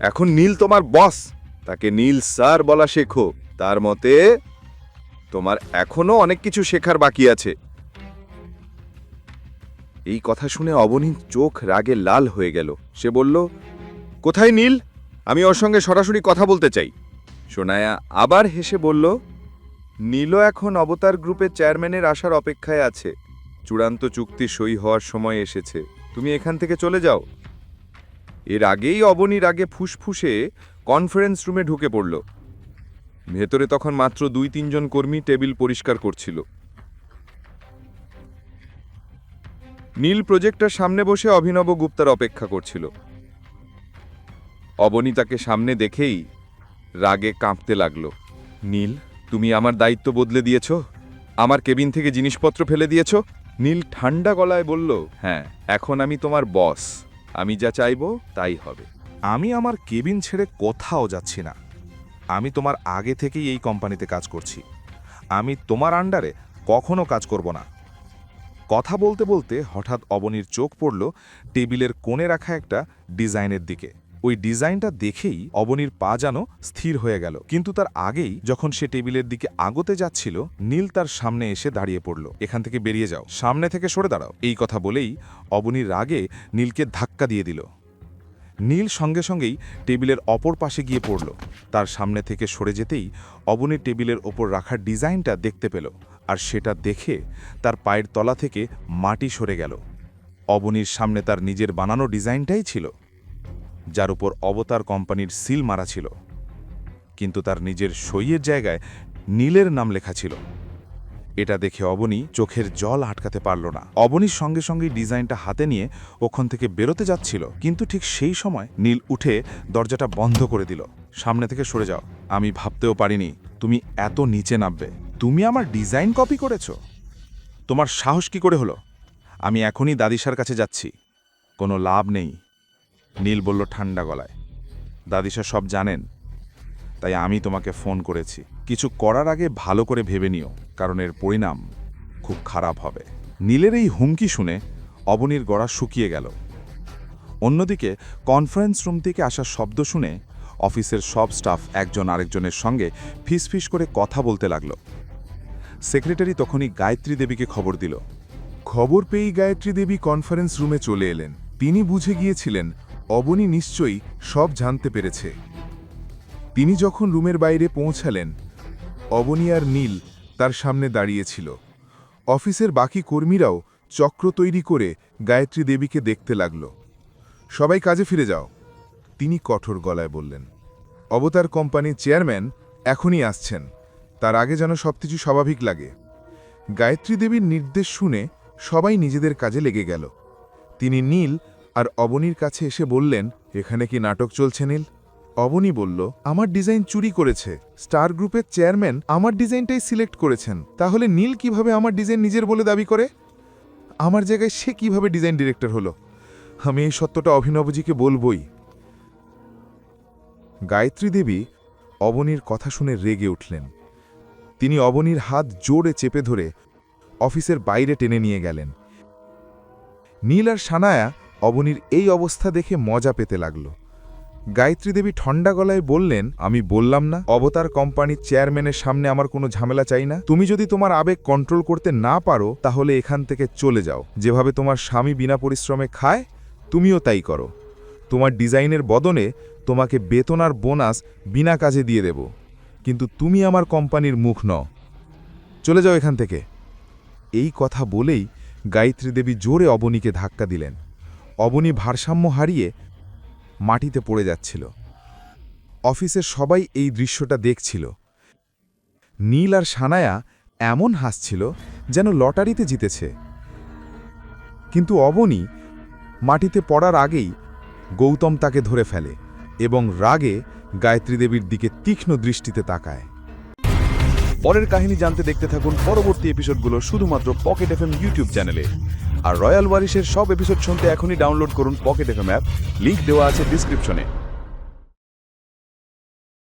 এখন নীল তোমার বস। তাকে নীল স্যার বলা শেখো। তার মতে, তোমার এখনও অনেক কিছু শেখার বাকি আছে। এই কথা শুনে অবনীর চোখ রাগে লাল হয়ে গেল। সে বলল, কোথায় নীল? আমি ওর সঙ্গে সরাসরি কথা বলতে চাই। সোনায়া আবার হেসে বলল, নীলও এখন অবতার গ্রুপের চেয়ারম্যানের আসার অপেক্ষায় আছে। চূড়ান্ত চুক্তি সই হওয়ার সময় এসেছে। তুমি এখান থেকে চলে যাও। এর আগেই অবনীর আগে ফুসফুসে কনফারেন্স রুমে ঢুকে পড়ল। ভেতরে তখন মাত্র দুই তিনজন কর্মী টেবিল পরিষ্কার করছিল। নীল প্রজেক্টর সামনে বসে অভিনব গুপ্তার অপেক্ষা করছিল। অবনী তাকে সামনে দেখেই রাগে কাঁপতে লাগল। নীল, তুমি আমার দায়িত্ব বদলে দিয়েছ? আমার কেবিন থেকে জিনিসপত্র ফেলে দিয়েছ? নীল ঠান্ডা গলায় বলল হ্যাঁ এখন আমি তোমার বস। আমি যা চাইব তাই হবে। আমি আমার কেবিন ছেড়ে কোথাও যাচ্ছি না। আমি তোমার আগে থেকেই এই কোম্পানিতে কাজ করছি। আমি তোমার আন্ডারে কখনো কাজ করব না। কথা বলতে বলতে হঠাৎ অবনীর চোখ পড়ল টেবিলের কোণে রাখা একটা ডিজাইনের দিকে। ওই ডিজাইনটা দেখেই অবনীর পা যেন স্থির হয়ে গেল। কিন্তু তার আগেই যখন সে টেবিলের দিকে আগতে যাচ্ছিল, নীল তার সামনে এসে দাঁড়িয়ে পড়ল। এখান থেকে বেরিয়ে যাও, সামনে থেকে সরে দাঁড়াও। এই কথা বলেই অবনীর রাগে নীলকে ধাক্কা দিয়ে দিল। নীল সঙ্গে সঙ্গেই টেবিলের অপর পাশে গিয়ে পড়ল। তার সামনে থেকে সরে যেতেই অবনীর টেবিলের ওপর রাখা ডিজাইনটা দেখতে পেল আর সেটা দেখে তার পায়ের তলা থেকে মাটি সরে গেল। অবনীর সামনে তার নিজের বানানো ডিজাইনটাই ছিল। যার উপর অবতার কোম্পানির সিল মারা ছিল। কিন্তু তার নিজের সইয়ের জায়গায় নীলের নাম লেখা ছিল। এটা দেখে অবনী চোখের জল আটকাতে পারল না। অবনীর সঙ্গে সঙ্গে ডিজাইনটা হাতে নিয়ে ওখান থেকে বেরোতে যাচ্ছিল। কিন্তু ঠিক সেই সময় নীল উঠে দরজাটা বন্ধ করে দিল। সামনে থেকে সরে যাও। আমি ভাবতেও পারিনি তুমি এত নিচে নামবে। তুমি আমার ডিজাইন কপি করেছ? তোমার সাহস কি করে হলো? আমি এখনই দাদিসার কাছে যাচ্ছি। কোনো লাভ নেই। নীল বলল, ঠান্ডা গলায়। দাদিসা সব জানেন, তাই আমি তোমাকে ফোন করেছি। কিছু করার আগে ভালো করে ভেবে নিও, কারণ এর পরিণাম খুব খারাপ হবে। নীলের এই হুমকি শুনে অবনীর গড়া শুকিয়ে গেল। অন্যদিকে কনফারেন্স রুম থেকে আসা শব্দ শুনে অফিসের সব স্টাফ একজন আরেকজনের সঙ্গে ফিসফিস করে কথা বলতে লাগল। সেক্রেটারি তখনই গায়ত্রী দেবীকে খবর দিল। খবর পেয়েই গায়ত্রী দেবী কনফারেন্স রুমে চলে এলেন। তিনি বুঝে গিয়েছিলেন অবনী নিশ্চয়ই সব জানতে পেরেছে। তিনি যখন রুমের বাইরে পৌঁছালেন, অবনী আর নীল তার সামনে দাঁড়িয়েছিল। অফিসের বাকি কর্মীরাও চক্র তৈরি করে গায়ত্রী দেবীকে দেখতে লাগল। সবাই কাজে ফিরে যাও, তিনি কঠোর গলায় বললেন। অবতার কোম্পানির চেয়ারম্যান এখনই আসছেন, তার আগে যেন সবকিছু স্বাভাবিক লাগে। গায়ত্রী দেবীর নির্দেশ শুনে সবাই নিজেদের কাজে লেগে গেল। তিনি নীল আর অবনীর কাছে এসে বললেন, এখানে কি নাটক চলছে নীল? অবনী বলল, আমার ডিজাইন চুরি করেছে। স্টার গ্রুপের চেয়ারম্যান আমার ডিজাইনটাই সিলেক্ট করেছেন। তাহলে নীল কীভাবে আমার ডিজাইন নিজের বলে দাবি করে? আমার জায়গায় সে কীভাবে ডিজাইন ডিরেক্টর হলো? আমি এই সত্যটা অভিনবজিকে বলবই। গায়ত্রী দেবী অবনীর কথা শুনে রেগে উঠলেন। তিনি অবনীর হাত জোরে চেপে ধরে অফিসের বাইরে টেনে নিয়ে গেলেন। নীল আর সানায়া অবনীর এই অবস্থা দেখে মজা পেতে লাগল। গায়ত্রী দেবী ঠণ্ডা গলায় বললেন, আমি বললাম না, অবতার কোম্পানির চেয়ারম্যানের সামনে আমার কোনো ঝামেলা চাই না। তুমি যদি তোমার আবেগ কন্ট্রোল করতে না পারো, তাহলে এখান থেকে চলে যাও। যেভাবে তোমার স্বামী বিনা পরিশ্রমে খায়, তুমিও তাই করো। তোমার ডিজাইনের বদনে তোমাকে বেতন আর বোনাস বিনা কাজে দিয়ে দেব। কিন্তু তুমি আমার কোম্পানির মুখ নও। চলে যাও এখান থেকে। এই কথা বলেই গায়ত্রী দেবী জোরে অবনীকে ধাক্কা দিলেন। অবনী ভারসাম্য হারিয়ে মাটিতে পড়ে যাচ্ছিল। অফিসের সবাই এই দৃশ্যটা দেখছিল। নীল আর সানায়া এমন হাসছিল যেন লটারিতে জিতেছে। কিন্তু অবনী মাটিতে পড়ার আগেই গৌতম তাকে ধরে ফেলে এবং রাগে গায়ত্রী দেবীর দিকে তীক্ষ্ণ দৃষ্টিতে তাকায়। পরের কাহিনী জানতে দেখতে থাকুন পরবর্তী এপিসোডগুলো শুধুমাত্র পকেট এফএম ইউটিউব চ্যানেলে। আর রয়্যাল ওয়ারিশের সব এপিসোড শুনতে এখনই ডাউনলোড করুন পকেট এফএম অ্যাপ লিংক দেওয়া আছে ডিসক্রিপশনে